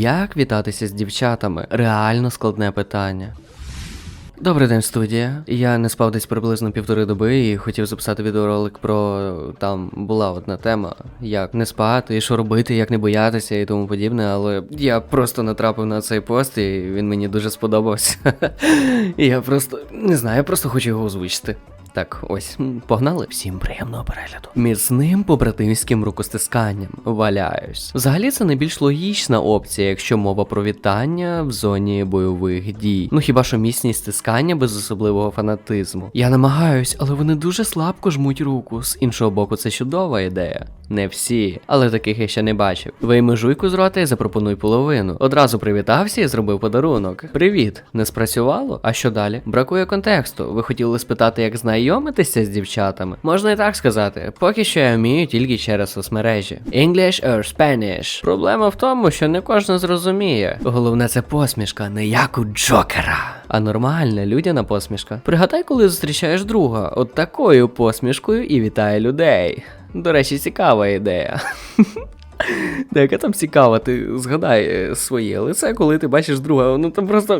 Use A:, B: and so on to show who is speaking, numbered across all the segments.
A: Як вітатися з дівчатами? Реально складне питання. Добрий день, студія. Я не спав десь приблизно півтори доби і хотів записати відеоролик про там була одна тема, як не спати, і що робити, як не боятися і тому подібне, але я просто натрапив на цей пост, і він мені дуже сподобався. Я просто не знаю, я просто хочу його озвучити. Так, ось, погнали. Всім приємного перегляду. Міцним побратимським рукостисканням валяюсь. Взагалі це найбільш логічна опція, якщо мова про вітання в зоні бойових дій. Ну хіба що міцність стискання без особливого фанатизму. Я намагаюсь, але вони дуже слабко жмуть руку. З іншого боку, це чудова ідея. Не всі, але таких я ще не бачив. Вийми жуйку з рота і запропонуй половину. Одразу привітався і зробив подарунок. Привіт, не спрацювало? А що далі? Бракує контексту. Ви хотіли спитати, як знайомитися з дівчатами? Можна і так сказати. Поки що я вмію тільки через соцмережі. English or Spanish. Проблема в тому, що не кожен зрозуміє. Головне, це посмішка, не як у Джокера. А нормальна людяна посмішка. Пригадай, коли зустрічаєш друга, от такою посмішкою і вітає людей. До речі, цікава ідея. Та яка там цікава, ти згадай е, своє лице, коли ти бачиш друга, ну там просто.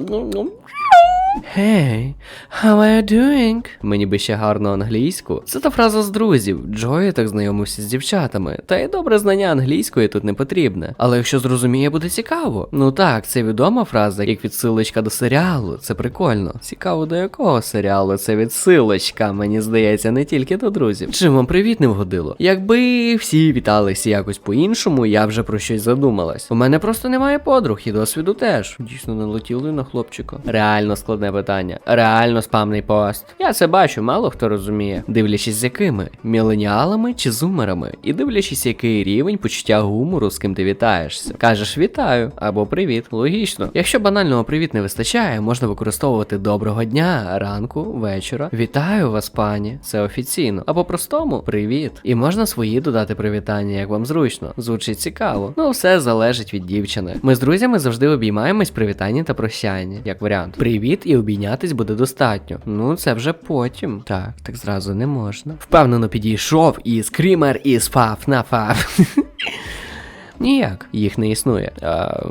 A: Hey, how are you doing? Мені би ще гарно англійську. Це та фраза з друзів. Джої так знайомився з дівчатами. Та й добре знання англійської тут не потрібне. Але якщо зрозуміє, буде цікаво. Ну так, це відома фраза, як відсилочка до серіалу. Це прикольно. Цікаво, до якого серіалу це відсилочка, мені здається, не тільки до друзів. Чим вам привіт не вгодило? Якби всі віталися якось по-іншому, я вже про щось задумалась. У мене просто немає подруг і досвіду теж. Дійсно налетіли на хлопчика. Реально складне питання. Реально спамний пост. Я це бачу, мало хто розуміє. Дивлячись з якими міленіалами чи зумерами, і дивлячись, який рівень почуття гумору, з ким ти вітаєшся. Кажеш вітаю або привіт. Логічно. Якщо банального привіт не вистачає, можна використовувати доброго дня, ранку, вечора. Вітаю вас, пані. Це офіційно. Або простому привіт. І можна свої додати привітання, як вам зручно. Звучить цікаво. Ну, все залежить від дівчини. Ми з друзями завжди обіймаємось при вітанні та прощанні, як варіант. Привіт і обійнятись буде достатньо. Ну, це вже потім. Так, так зразу не можна. Впевнено підійшов і скрімер і фаф на фаф. Ніяк, їх не існує. А,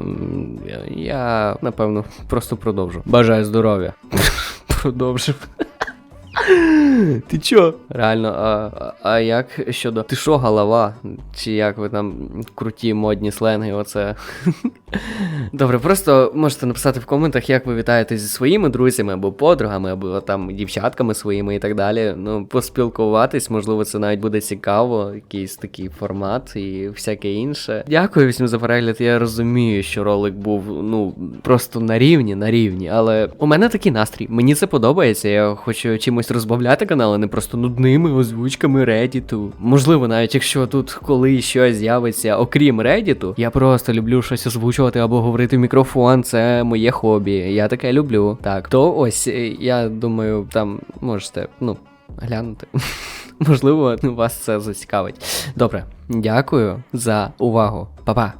A: я, напевно, просто продовжу. Бажаю здоров'я. Продовжив. Ти чо? Реально, а, а, як щодо. Ти що, голова? Чи як ви там круті модні сленги, оце. Добре, просто можете написати в коментах, як ви вітаєтесь зі своїми друзями або подругами, або там дівчатками своїми і так далі. Ну, поспілкуватись, можливо, це навіть буде цікаво, якийсь такий формат і всяке інше. Дякую всім за перегляд. Я розумію, що ролик був ну просто на рівні, на рівні. Але у мене такий настрій. Мені це подобається. Я хочу чимось розбавляти канал, а не просто нудними озвучками Reddit. Можливо, навіть якщо тут коли щось з'явиться, окрім Reddit, я просто люблю щось озвучувати або говорити в мікрофон. Це моє хобі. Я таке люблю. Так, то ось е, я думаю, там можете, ну. Глянути. Можливо, вас це зацікавить. Добре, дякую за увагу. Па-па.